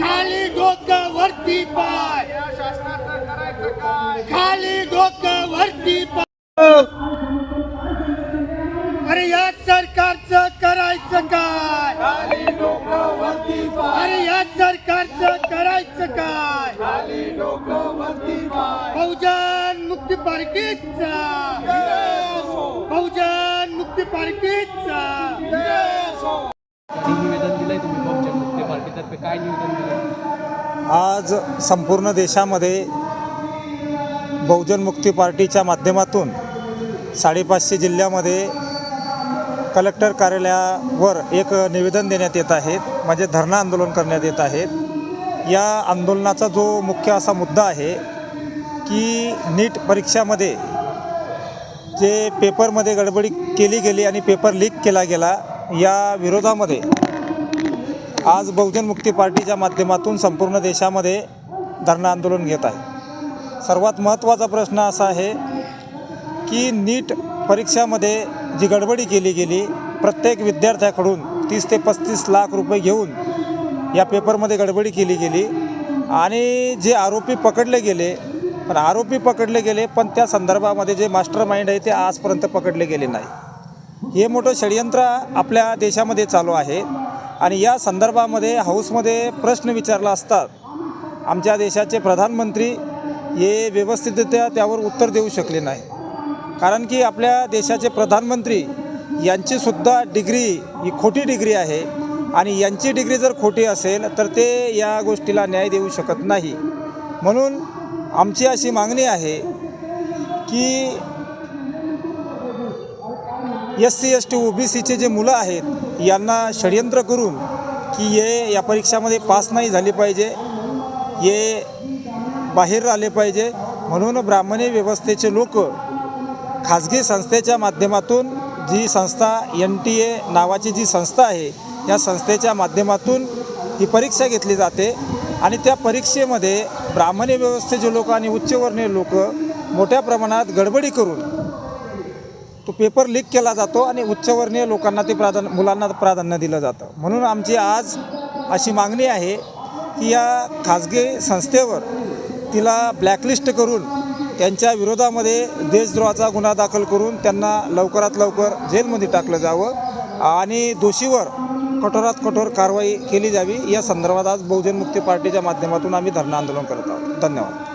खाली डोकं वरती पाय. या शासनाचं करायचं काय? खाली डोकं वरती पाय. काय अरे या सरकारचं करायचं काय? बहुजन मुक्ती पार्टीचा. बहुजन मुक्ती पार्टीचा. जे निवेदन दिलंय तुम्ही बहुजन मुक्ती पार्टीतर्फे काय निवेदन दिलं आज संपूर्ण देशामध्ये बहुजन मुक्ती पार्टीच्या माध्यमातून साडेपाचशे जिल्ह्यामध्ये कलेक्टर कार्यालयावर एक निवेदन देण्यात येत आहेत म्हणजे धरणं आंदोलन करण्यात येत आहेत या आंदोलनाचा जो मुख्य असा मुद्दा आहे की नीट परीक्षामध्ये जे पेपरमध्ये गडबडी केली गेली आणि पेपर लीक केला गेला या विरोधामध्ये आज बहुजन मुक्ती पार्टीच्या माध्यमातून संपूर्ण देशामध्ये धरणं आंदोलन घेत आहे. सर्वात महत्त्वाचा प्रश्न असा आहे की नीट परीक्षामध्ये जी गडबडी केली गेली प्रत्येक विद्यार्थ्याकडून तीस ते पस्तीस लाख रुपये घेऊन या पेपरमध्ये गडबडी केली गेली. आणि जे आरोपी पकडले गेले पण आरोपी पकडले गेले पण त्या संदर्भामध्ये जे मास्टर माइंड आहे ते आजपर्यंत पकडले गेले नाही. हे मोठं षडयंत्र आपल्या देशामध्ये चालू आहे. आणि या संदर्भामध्ये हाऊसमध्ये प्रश्न विचारला असतात आमच्या देशाचे प्रधानमंत्री हे व्यवस्थितरित्या त्यावर उत्तर देऊ शकले नाही. कारण की आपल्या देशाचे प्रधानमंत्री यांचीसुद्धा डिग्री ही खोटी डिग्री आहे. आणि यांची डिग्री जर खोटी असेल तर ते या गोष्टीला न्याय देऊ शकत नाही. म्हणून आमची अशी मागणी आहे की S C S T O B सीचे जे मुलं आहेत यांना षडयंत्र करून की हे या परीक्षामध्ये पास नाही झाली पाहिजे हे बाहेर आले पाहिजे. म्हणून ब्राह्मणी व्यवस्थेचे लोक खाजगी संस्थेच्या माध्यमातून जी संस्था एन टी ए नावाची जी संस्था आहे या संस्थेच्या माध्यमातून ही परीक्षा घेतली जाते. आणि त्या परीक्षेमध्ये ब्राह्मणी व्यवस्थेचे लोक आणि उच्चवर्णीय लोक मोठ्या प्रमाणात गडबडी करून तो पेपर लीक केला जातो आणि उच्चवर्णीय लोकांना ते प्राधान्य मुलांना प्राधान्य दिलं जातं. म्हणून आमची आज अशी मागणी आहे की या खाजगी संस्थेवर तिला ब्लॅकलिस्ट करून त्यांच्या विरोधामध्ये देशद्रोहाचा गुन्हा दाखल करून त्यांना लवकरात लवकर जेलमध्ये टाकलं जावं आणि दोषीवर कठोरात कठोर कारवाई केली जावी. या संदर्भात आज बहुजन मुक्ती पार्टीच्या माध्यमातून आम्ही धरणं आंदोलन करत आहोत. धन्यवाद.